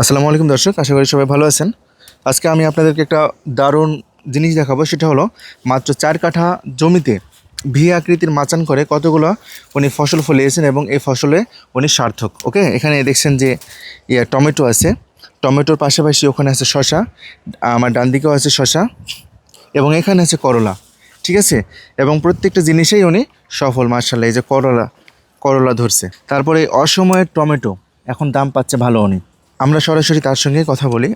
আসসালামু আলাইকুম দর্শক, আশা করি সবাই ভালো আছেন। আজকে আমি আপনাদেরকে একটা দারুণ জিনিস দেখাবো, সেটা হলো মাত্র চার কাঠা জমিতে ভি আকৃতির মাচান করে কতগুলো উনি ফসল ফলিয়েছেন এবং এই ফসলে উনি সার্থক। ওকে, এখানে দেখছেন যে ইয়ে টমেটো আছে। টমেটোর পাশাপাশি ওখানে আছে শশা আমার ডান দিকেও আছে শশা এবং এখানে আছে করলা, ঠিক আছে? এবং প্রত্যেকটা জিনিসেই উনি সফল মার্শাল্লাহ এই যে করলা করলা ধরছে। তারপরে অসময়ের টমেটো, এখন দাম পাচ্ছে ভালো উনি আমরা সরাসরি তার সঙ্গে কথা বলি?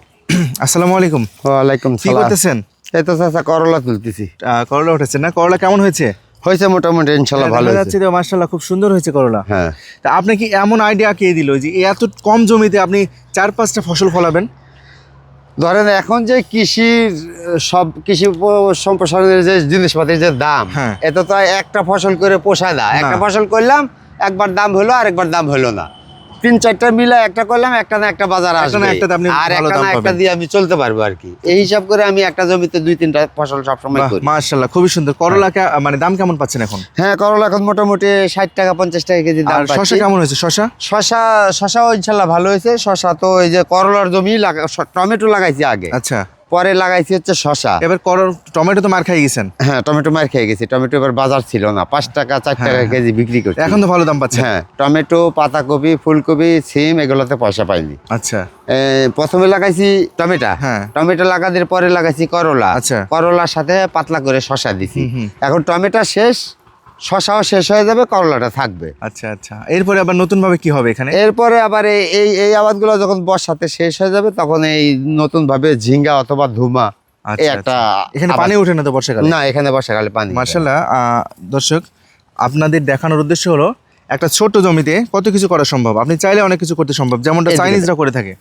আসসালামু আলাইকুম। ওয়ালাইকুম কি করতেছেন? এই তো চাচা করলা তুলতেছি। করলা উঠেছে না? করলা কেমন হয়েছে? হয়েছে মোটামুটি ইনশাল্লাহ ভালো হয়েছে। যে মার্শাল্লাহ খুব সুন্দর হয়েছে করলা। হ্যাঁ। তা আপনি কি এমন আইডিয়া কে দিল যে এত কম জমিতে আপনি চার পাঁচটা ফসল ফলাবেন? ধরেন এখন যে কৃষির সব কৃষি সম্প্রসারণের যে জিনিসপাতির যে দাম হ্যাঁ। এটা তো একটা ফসল করে পোষায় না। একটা ফসল করলাম একবার দাম হলো আর একবার দাম হলো না। তিন চারটা মিলে একটা করলাম একটা না একটা বাজার একটা না আসবে। একটাতে আর একটা না একটা দিয়ে আমি চলতে পারব আর কি। এই হিসাব করে আমি একটা জমিতে দুই তিনটা ফসল সবসময় করি। খুবই সুন্দর। করলা মানে দাম কেমন পাচ্ছেন এখন? হ্যাঁ করলা এখন মোটামুটি ষাট টাকা পঞ্চাশ টাকা কেজি দাম শশা কেমন হয়েছে? শশা? শশা শশাও ইনশাল্লাহ ভালো হয়েছে। শশা তো এই যে করলার জমি লাগা টমেটো লাগাইছি আগে। আচ্ছা। পরে লাগাইছি হচ্ছে শশা। এবার কর টমেটো তো মার খাই গেছেন? হ্যাঁ টমেটো মার খেয়ে গেছি। টমেটো এবার বাজার ছিল না। পাঁচ টাকা চার টাকা হ্যাঁ, কেজি বিক্রি করছি। এখন তো ভালো দাম পাচ্ছে হ্যাঁ টমেটো পাতাকপি ফুলকপি সিম এগুলোতে পয়সা পাইনি। আচ্ছা। প্রথমে লাগাইছি টমেটো। হ্যাঁ। টমেটো লাগানোর পরে লাগাইছি করলা। আচ্ছা। করলার সাথে পাতলা করে শশা দিছি। এখন টমেটো শেষ শশাও শেষ হয়ে যাবে করলাটা থাকবে। আচ্ছা আচ্ছা। এরপরে আবার নতুন ভাবে কি হবে এখানে? এরপরে আবার এই- এই আবাদগুলো যখন বর্ষাতে শেষ হয়ে যাবে তখন এই নতুন ভাবে ঝিঙ্গা অথবা ধুমা আচ্ছা, একটা আচ্ছা। এখানে পানি ওঠে না তো বর্ষাকালে? না এখানে বর্ষাকালে পানি। মার্শাল্লাহ দর্শক আপনাদের দেখানোর উদ্দেশ্য হলো একটা ছোট জমিতে কত কিছু করা সম্ভব? আপনি চাইলে অনেক কিছু করতে সম্ভব। যেমনটা চাইনিজরা করে থাকে।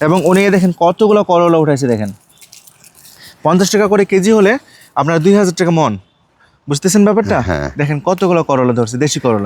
এবং উনি দেখেন কতগুলো করলা উঠাইছে দেখেন। পঞ্চাশ টাকা করে কেজি হলে আপনার দুই হাজার টাকা মন। বুঝতেছেন ব্যাপারটা হ্যাঁ। দেখেন কতগুলো করলা ধরছে দেশি করলা